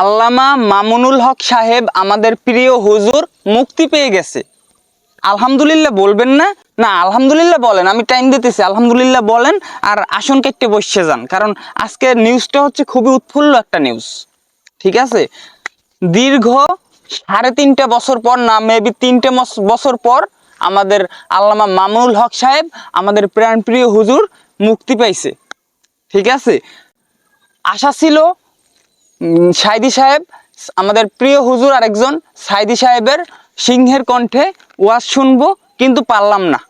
আল্লামা মামুনুল হক সাহেব আমাদের প্রিয় হুজুর মুক্তি পেয়ে গেছে। আলহামদুলিল্লাহ বলবেন না? না, আলহামদুলিল্লাহ বলেন, আমি টাইম দিতেছি, আলহামদুলিল্লাহ বলেন, আর আসন কেটে বসে যান, কারণ আজকে নিউজটা হচ্ছে খুবই উৎফুল্ল একটা নিউজ ঠিক আছে? দীর্ঘ সাড়ে তিনটে বছর পর না মেবি তিনটে বছর পর আমাদের আল্লামা মামুনুল হক সাহেব আমাদের প্রাণপ্রিয় হুজুর মুক্তি পাইছে, ঠিক আছে? আশা ছিল সাইদি সাহেব, আমাদের প্রিয় হুজুর আরেকজন, সাইদি সাহেবের সিংহের কণ্ঠে ওয়াজ শুনব, কিন্তু পারলাম না।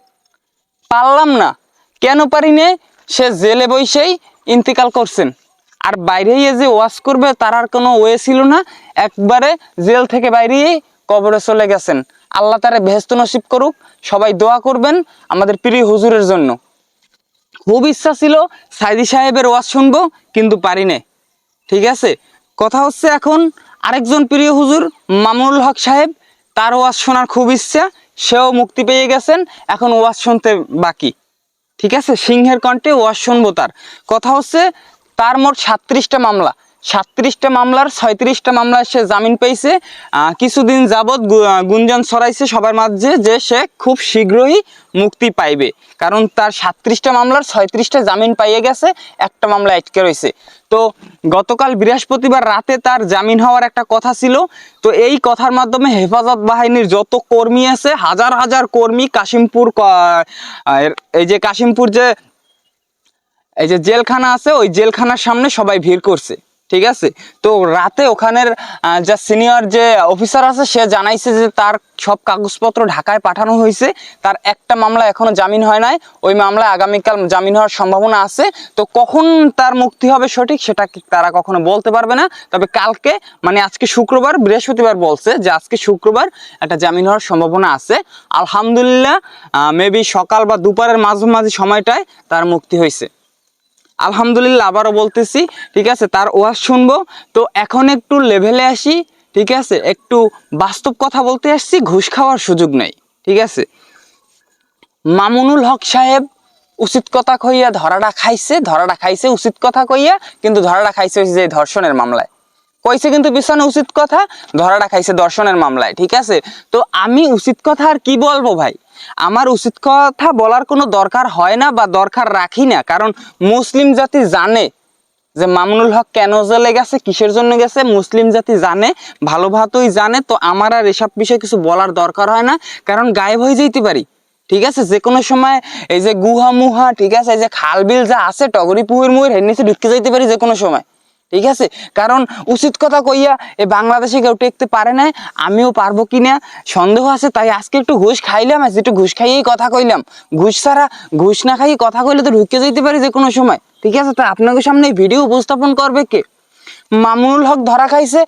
পারলাম না। কেন পারি নে? সে জেলে বসেই ইন্তেকাল করছেন। আর বাইরে যে ওয়াজ করবে, তার আর কোনো ওয়ে ছিল না। একবারে জেল থেকে বাইরেই কবরে চলে গেছেন। আল্লাহ তারে বেহেস্ত নসিব করুক, সবাই দোয়া করবেন আমাদের প্রিয় হুজুরের জন্য। খুব ইচ্ছা ছিল সাইদি সাহেবের ওয়াজ শুনব, কিন্তু পারি ঠিক আছে? কথা হচ্ছে এখন আরেকজন প্রিয় হুজুর মামুনুল হক সাহেব, তার ওয়াজ শোনার খুব ইচ্ছা, সেও মুক্তি পেয়ে গেছেন, এখন ওয়াজ শুনতে বাকি। ঠিক আছে? সিংহের কণ্ঠে ওয়াজ শুনব তার। কথা হচ্ছে, তার মোট সাত্রিশটা মামলা। সাত্রিশটা মামলার, ছয়ত্রিশটা মামলায় সে জামিন পেয়েছে। কিছুদিন যাবৎ গুঞ্জন ছড়াইছে সবার মাঝে যে সে খুব শীঘ্রই মুক্তি পাইবে। কারণ তার সাত্রিশটা মামলার, ছয়ত্রিশটা জামিন পাইয়ে গেছে, একটা মামলা আটকে রয়েছে। তো গতকাল বৃহস্পতিবার রাতে তার জামিন হওয়ার একটা কথা ছিল। তো এই কথার মাধ্যমে হেফাজত বাহিনীর যত কর্মী আছে, হাজার হাজার কর্মী কাশিমপুর এই যে কাশিমপুর যে, এই যে জেলখানা আছে, ওই জেলখানার সামনে সবাই ভিড় করছে। ঠিক আছে? তো রাতে ওখানের যা সিনিয়র যে অফিসার আছে, সে জানাইছে যে তার সব কাগজপত্র ঢাকায় পাঠানো হয়েছে। তার একটা মামলা এখনও জামিন হয় নাই। ওই মামলায় আগামীকাল জামিন হওয়ার সম্ভাবনা আছে। তো কখন তার মুক্তি হবে সঠিক, সেটা তারা কখনো বলতে পারবে না। তবে কালকে মানে আজকে শুক্রবার, বৃহস্পতিবার বলছে যে আজকে শুক্রবার একটা জামিন হওয়ার সম্ভাবনা আছে। আলহামদুলিল্লাহ মেবি সকাল বা দুপুরের মাঝামাঝি সময়টায় তার মুক্তি হয়েছে। আলহামদুলিল্লাহ আবারও বলতেছি, ঠিক আছে? তার ওয়াজ শুনব। তো এখন একটু লেভেলে আসি, ঠিক আছে? একটু বাস্তব কথা বলতে আসছি, ঘুষ খাওয়ার সুযোগ নেই, ঠিক আছে? মামুনুল হক সাহেব উচিত কথা কইয়া ধরাটা খাইছে ধরাটা খাইছে উচিত কথা কইয়া, কিন্তু ধরাটা খাইছে যে ধর্ষণের মামলায়। কইছে কিন্তু পিছনে উচিত কথা, ধরাটা খাইছে দর্শনের মামলায়, ঠিক আছে? তো আমি উচিত কথা আর কি বলব ভাই? আমার উচিত কথা বলার কোনো দরকার হয় না বা দরকার রাখি না, কারণ মুসলিম জাতি জানে যে মামুনুল হক কেন জেলে গেছে, কিসের জন্য গেছে, মুসলিম জাতি জানে, ভালো ভাতই জানে, তো আমার আর এসব বিষয়ে কিছু বলার দরকার হয় না, কারণ গায়েব হয়ে যেতে পারি, ঠিক আছে? যে কোনো সময় এই যে গুহা মুহা, ঠিক আছে? এই যে খাল বিল যা আছে টগরি পুহির মুহির হের নিচে ঢুকে যাইতে পারি যে কোনো সময়। ঠিক আছে? কারণ উচিত কথা কইয়া এই বাংলাদেশে কেউ টেকতে পারে না আমিও পারব কি না? সন্দেহ আছে, তাই আজকে একটু ঘুষ খাইলাম, আজ একটু ঘুষ খাইয়েই কথা কইলাম। ঘুষ ছাড়া ঘুষ না খাইয়ে কথা কইলে তো ঢুকে যাইতে পারি যে কোনো সময়। ঠিক আছে? তা আপনাদের সামনে এই ভিডিও উপস্থাপন করবে কে? মামুনুল হক ধরা খাইছে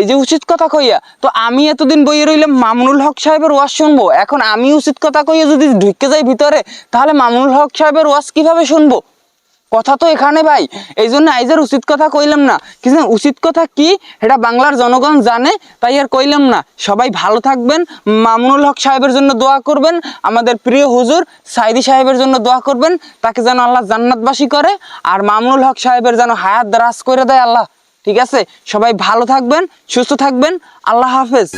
এই যে উচিত কথা কইয়া। তো আমি এতদিন বইয়ে রইলাম, মামুনুল হক সাহেবের ওয়াজ শুনব। এখন আমি উচিত কথা কইয়া যদি ঢুকে যাই ভিতরে, তাহলে মামুনুল হক সাহেবের ওয়াজ কীভাবে শুনব? কথা তো এখানে ভাই এই জন্য আইজের উচিত কথা কইলাম না। কিন্তু উচিত কথা কি? এটা বাংলার জনগণ জানে, তাই আর কইলাম না। সবাই ভালো থাকবেন, মামুনুল হক সাহেবের জন্য দোয়া করবেন, আমাদের প্রিয় হুজুর সাইদি সাহেবের জন্য দোয়া করবেন, তাকে যেন আল্লাহ জান্নাতবাসী করে, আর মামুনুল হক সাহেবের যেন হায়াত দারাজ করে দেয় আল্লাহ। ঠিক আছে? সবাই ভালো থাকবেন, সুস্থ থাকবেন, আল্লাহ হাফেজ।